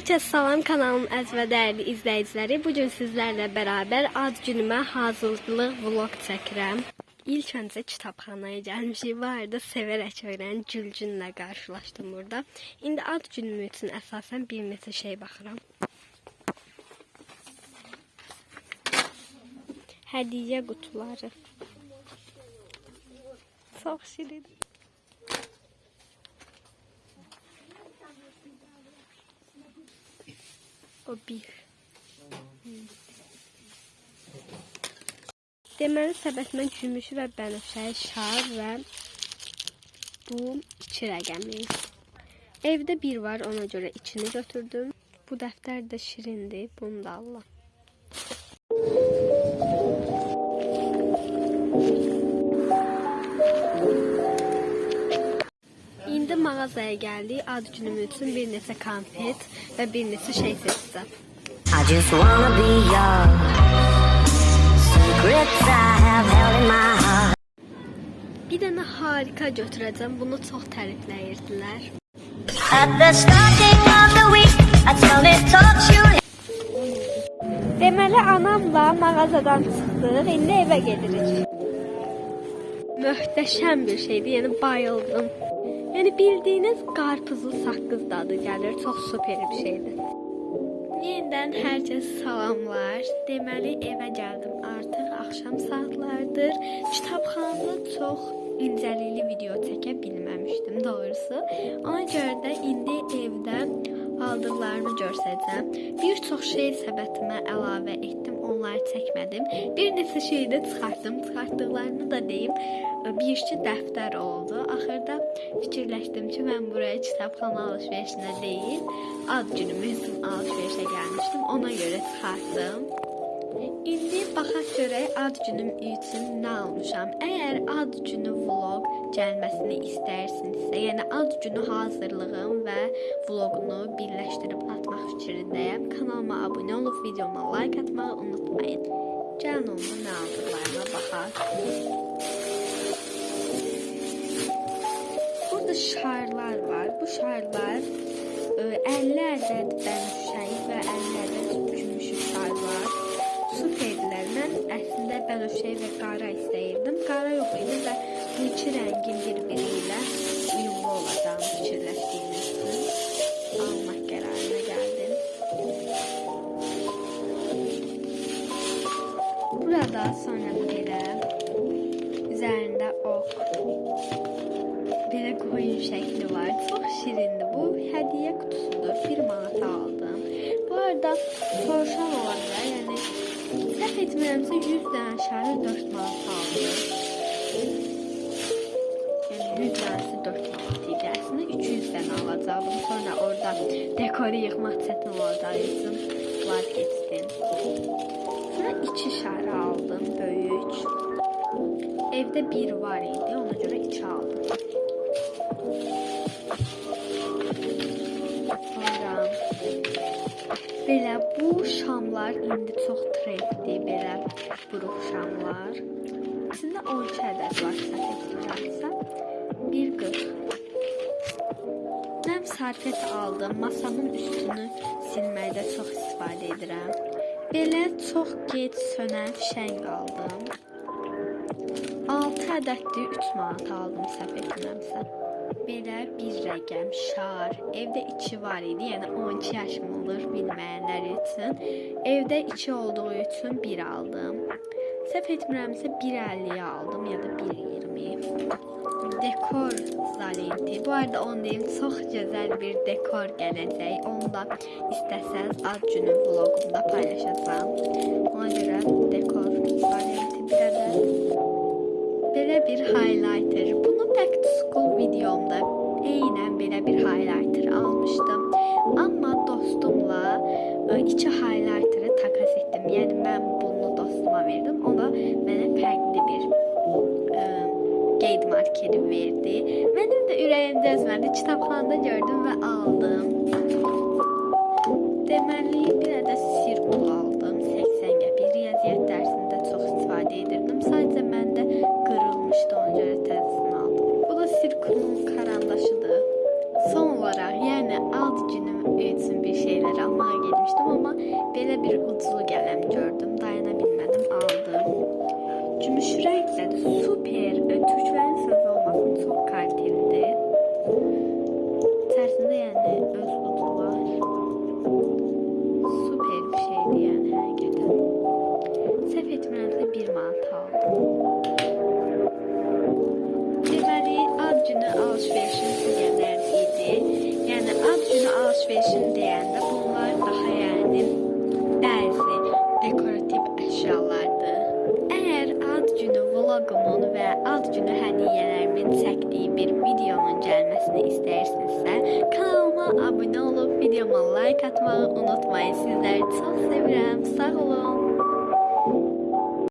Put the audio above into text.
Herkes salam kanalının əziz və dəyərli izləyiciləri. Bu gün sizlərlə ad günümə hazırlıq vlog çəkirəm. İlk öncə kitabxanaya gəlmişik. Bu arada sevərək öyrən Gülgünlə qarşılaşdım burada. İndi ad günüm üçün əsasən bir neçə şey baxıram. Hədiyyə qutuları. Çox şirin. O bir. Deməli səbətimə gümüşü və bənövşəyi şar və bu iki rəqəmi. Evdə bir var, ona görə içini götürdüm. Bu dəftər də şirindir, bunu da Allah. Mağazaya gəldik. Ad günüm üçün bir neçə konfet və bir neçə şey seçəcəm. I just wanna be young. Secrets I have held in my heart. Bir dənə harika götürəcəm. Bunu çox tərifləyirdilər. At the starting of the week, I tell it taught you. Deməli anamla mağazadan çıxdıq. İndi evə gedirik. Möhtəşəm bir şeydi. Yəni bayıldım. Yəni bildiyiniz qarpızlı saqqız dadı gəlir. Çox super bir şeydir. Yenidən hər kəs salamlar. Deməli evə gəldim. Artıq axşam saatlardır. Kitabxanada çox incəlikli video çəkə bilməmişdim doğrusu. Ona görə də indi evdə aldıqlarımı göstərəcəm. Bir çox şey səbətimə əlavə etdim, onları çəkmədim. Bir neçə şeyi də çıxartdım. Çıxartdıqlarımı da deyim. Bir iki dəftər oldu. Axırda fikirləşdim ki, mən buraya kitabxana alış-verişinə deyil, ad günümü üçün alış-verişə gəlmişdim. Ona görə çıxartdım. İndi baxaq görək ad günüm üçün nə almışam. Əgər ad günü vlog gəlməsini istəyirsinizsə, yəni ad günü hazırlığım və vloqunu birləşdirib atmaq fikrindəyəm. Kanalıma abunə olub videoma like atmağı unutmayın. Gəlin onda nə aldıqlarıma baxaq. Burada şarlar var. Bu şarlar e, 50 ədəd bənövşəyi və 50 ədəd gümüşü şar var. Superdirlər. Mən əslində bənövşəyi və qara istəyirdim. Qara yox idi və iki rəngin bir-biri ilə uyumlu olacağını fikirləşdiyim üçün almaq qərarına gəldim. Burada sonra belə üzərində ox Belə koyun şəkli var. Çox şirindir. Bu hədiyyə qutusudur. 1 manata aldım. Bu arada soruşan olanlar, yəni səhv etmirəmsə 100 dənə şarı 4 manata aldım. Yəni 100 dənəsi 4 manat idi. Əslində 300 dənə alacaqdım. Sonra orada dekoru yığmaq çətin olacağı üçün vazgeçdim. Sonra 2 şarı aldım, böyük. Evdə bir var idi, ona görə 2 aldım. Sonra belə bu şamlar indi çox trenddir, belə buruq şamlar. Əslində 12 ədəd var Sarfet aldım. Masamın üstünü silməkdə çox istifadə edirəm. Belə çox gec sönən fişəng aldım. 6 ədəddir 3 manat aldım səhv etmirəmsə. Belə bir rəqəm şar. Evdə 2 var idi, yəni 12 yaşım olur bilməyənlər üçün. Evdə 2 olduğu üçün 1 aldım. Səhv etmirəmsə 1.50-yə aldım ya da 1.20. Dekor zalenti. Bu arada deyim, çox gözəl bir dekor gələcək. Onu da istəsəz ad günü vloqumda paylaşacağam. Ona görə dekor zalenti bir ədəd belə bir highlighter. Bunu back to school videomda eynən belə bir highlighter almışdım. Amma dostumla e, iki highlighter'ı takas etdim. Yəni mən verdi. Mənim də ürəyim dözmədi. Kitabxanada gördüm və aldım. Sürekli süper Türkçelerin söz olmasın çok kaliteli. Tersinde yani öz udu var. Süper bir şeydi yani hakikaten. Səhv etmirəmsə 1 manat aldım. Deməli, ad günü alışverişin bu qədər idi. Yəni ad günü alışverişin deyəndə vlogumun və ad günü hədiyyələrimin çəkdiyi bir videonun gəlməsini istəyirsinizsə, kanalıma abunə olub videoma like atmağı unutmayın. Sizləri çox sevirəm. Sağ olun.